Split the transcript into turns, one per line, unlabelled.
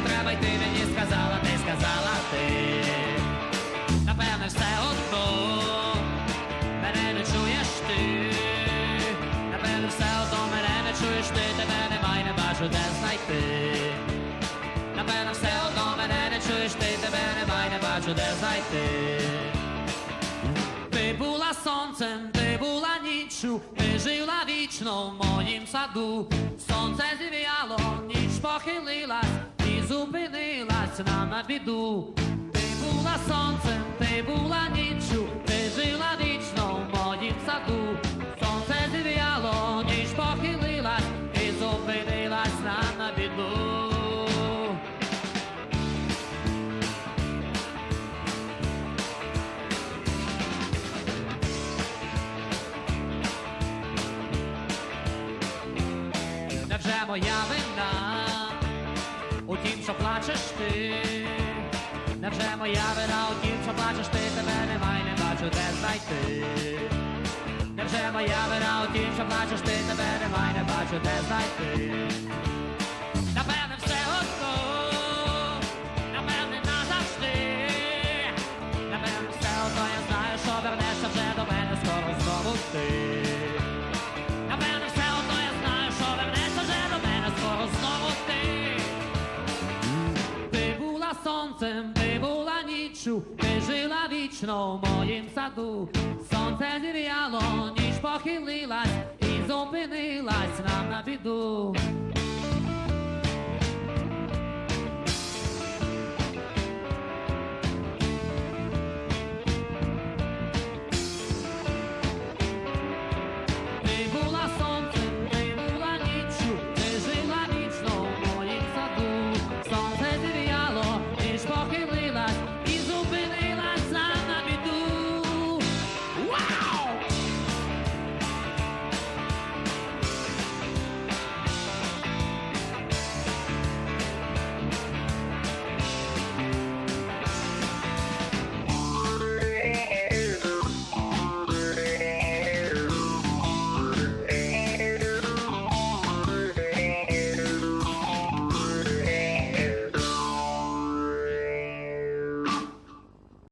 сказала, ты мне сказала, ты сказала ты. Де знайти. Напевне, все одно мене не чуєш ти, тебе немає, не бачу, де знайти. Ти була сонцем, ти була ніччю, ти жила вічно в моїм саду. Сонце зів'яло, ніч похилилась і зупинилась нам на біду. Ти була сонцем, ти була ніччю, ти моя вина у тім, що плачеш ти? Невже моя вина у тім, що плачеш ти? Тебе немає, не бачу, де знайти. Невже моя вина у тім, що плачеш ти? Тебе немає, не бачу, де знайти. Ніччю, ти жила вічно в моїм саду. Сонце зір'яло, ніч похилилась і зупинилась нам на біду.